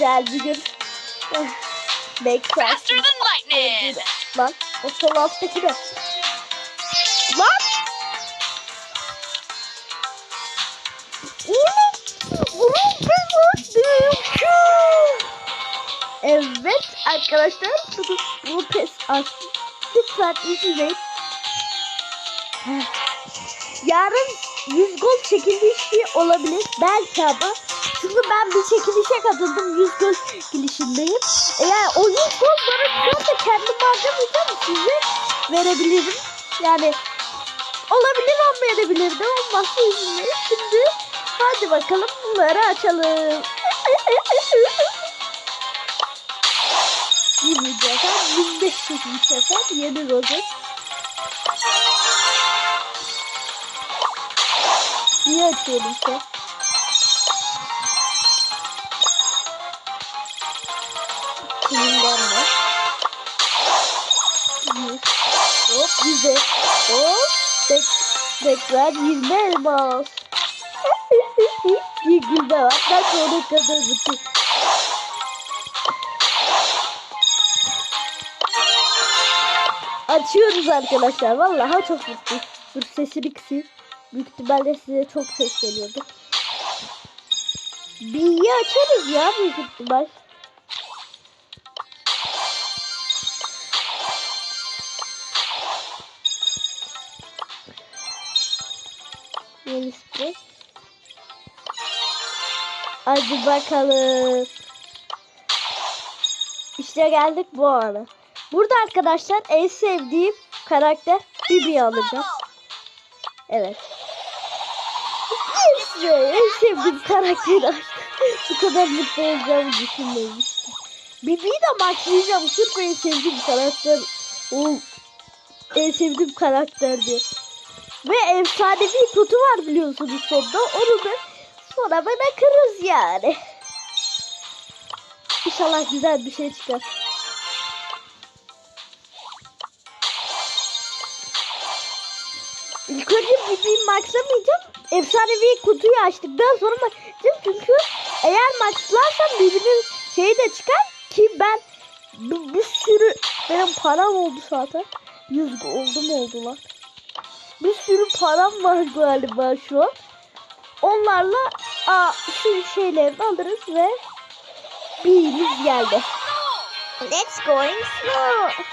güzel bir gün. Backfast. Faster than lightning. Lan o sol alttaki de. Lan! Oğlum! Vurun! Evet arkadaşlar bunu, bunu pes açtım. Lütfen izleyin. Yarın 100 gol çekilişi olabilir. Belki ama. Çünkü ben bir çekilişe katıldım. 100 gol girişindeyim. Eğer o 100 gol bana çıkarsa kendim harcamayacağım. Size verebilirim. Yani olabilir olmayabilir de olmazsa üzülmeyin. Şimdi hadi bakalım bunları açalım. Bir videodan 1500 sefer yeni rozet. Niye açıyorum ki? Mi? Yüz. Hop yüze. Hop. Tek, tekrar 20 elmas. Bir gülde var. Ben sonra kadar bütün. Açıyoruz arkadaşlar. Vallahi çok mutluyum. Dur sesini kısayım. Büyük ihtimalle size çok ses geliyordu. Bir iyi açarız ya büyük ihtimal. Yeni. Hadi bakalım. İşte geldik bu ana. Burada arkadaşlar en sevdiğim karakter Bibi'yi alacağım. Evet. Be, en sevdiğim karakteri açtım. Bu kadar mutlu olacağımı düşünmemiştim. Bibi'yi de maxlayacağım. Sırf en sevdiğim karakter. O en sevdiğim karakterdi. Ve efsanevi kutu var biliyorsunuz sonunda. Onu da sonra bırakırız yani. İnşallah güzel bir şey çıkar. İlk önce Bibi'yi maxlamayacağım. Efsanevi kutuyu açtıktan sonra maxlayacağım. Çünkü eğer maxlarsam Bibi'nin şeyi de çıkar ki ben bir, bir sürü benim param oldu zaten. 100 oldu mu oldu lan? Bir sürü param var galiba şu an. Onlarla aa, şu şeylerini alırız ve birimiz geldi. Let's going slow.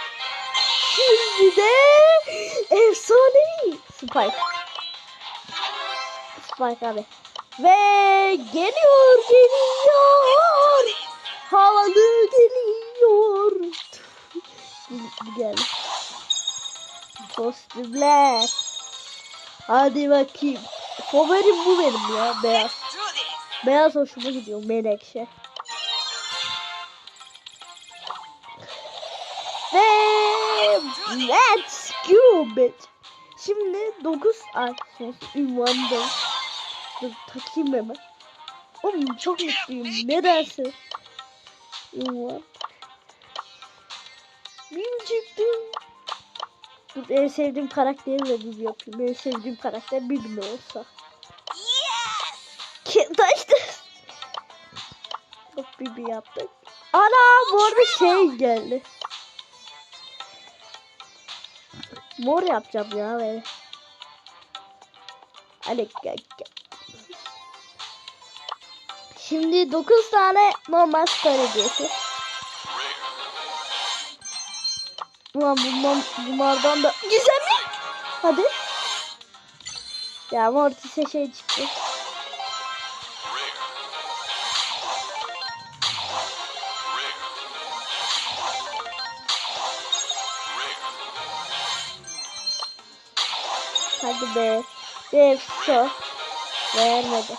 Şimdi de efsanevi Spike. Spike abi. Ve geliyor geliyor. Havalı geliyor. bu, bu geldi. Hadi bakayım. Favorim bu benim ya beyaz. Beyaz hoşuma gidiyor menekşe. Ve let's go bitch. Şimdi 9 ay sonra ünvanda. Dur takayım hemen. Oğlum çok mutluyum. Nedense. Ünvan. Bin çıktı. Dur en sevdiğim karakteri de bir yapayım. En sevdiğim karakter bir mi olsa. Kim taştı? Bak Bibi yaptık. Ana bu arada şey geldi. Mor yapacağım ya böyle. Hadi gel gel. Şimdi 9 tane normal star hediyesi. Ulan bundan, bunlardan da güzel mi? Hadi. Ya Mortis'e şey çıktı. Hadi be. Şu. Vermedi.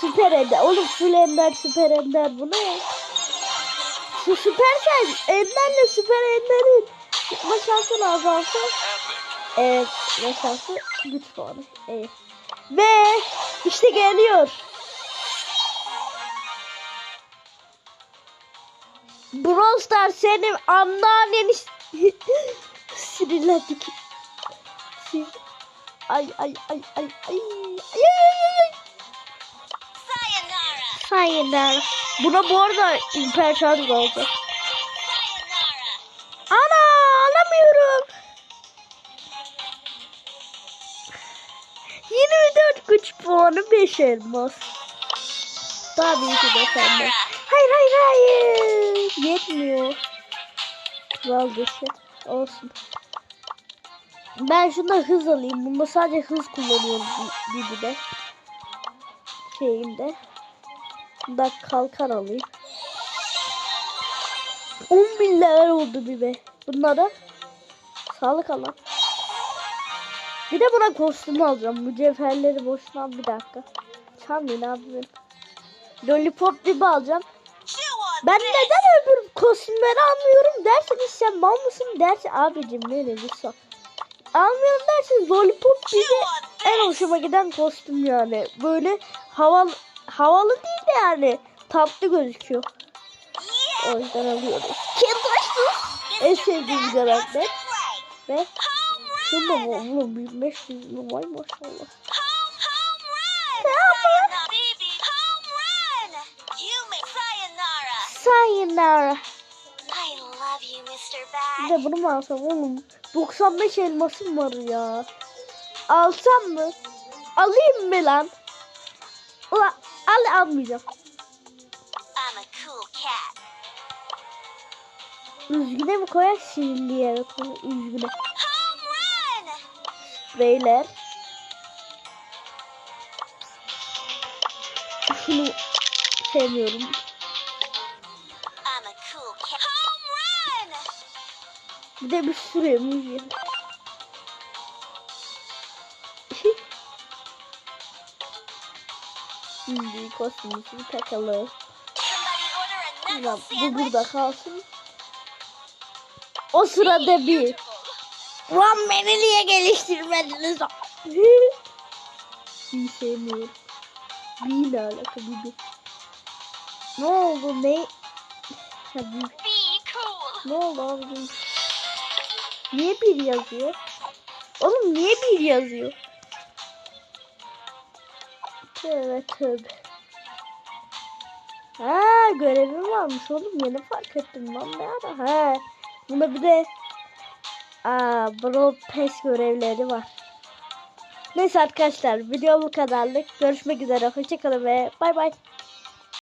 Süper ender. Oğlum full ender süper ender bu ne? Şu süpersel enderle süper enderin çıkma şansını azalsa Evet ne şansı güç puanı. Evet. Ve işte geliyor. Brawl Stars senin anneanneni sinirlendik. Sin ay ay ay ay ay ay ay ay ay. Sayonara. Sayınlar. Buna bu arada şarj olacak. Ana alamıyorum. 24 güç puanı 5 elmas. Tabii ki de sende. Hayır hayır hayır. Yetmiyor. Dışı. Olsun. Ben şunda hız alayım. Bunda sadece hız kullanıyorum gibi de. Şeyinde. Bunda kalkan alayım. 10 bin level oldu bir be. Bunlara sağlık Allah. Bir de buna kostüm alacağım. Mücevherleri boşuna bir dakika. Çalmayın abi. Lollipop gibi alacağım. Ben neden öbür kostümleri almıyorum derseniz sen mal mısın dersin abicim ne lütfen. Almıyorum derseniz Lollipop bize en hoşuma giden kostüm yani. Böyle havalı, havalı değil de yani tatlı gözüküyor. O yüzden alıyoruz. Kendaşlı en sevdiğim karakter. Ve şunda mı oğlum 1500 lira vay maşallah. Sayonara. I love you, Mr. Bir de bunu mu alsam oğlum? 95 elmasım var ya. Alsam mı? Alayım mı lan? Ulan al almayacağım. I'm a cool cat. Üzgüne mi koyak sinirliye mi koyak? Üzgüne. Beyler. Şunu sevmiyorum. I'm a cool cat. Home run! Bir de bir sürü. Şimdi kostümümüzü takalım. Bu burada kalsın. O sırada bir. Ulan beni niye geliştirmediniz? Bir sevmiyorum. Bir ne alaka bir. Ne oldu ne? Cool. Ne oldu abicim? Niye bir yazıyor? Oğlum niye bir yazıyor? Tövbe tövbe. Ha görevim varmış oğlum yeni fark ettim lan ne ara ha. Bunda bir de Aa Brawl Pass görevleri var. Neyse arkadaşlar video bu kadarlık. Görüşmek üzere. Hoşçakalın ve bay bay.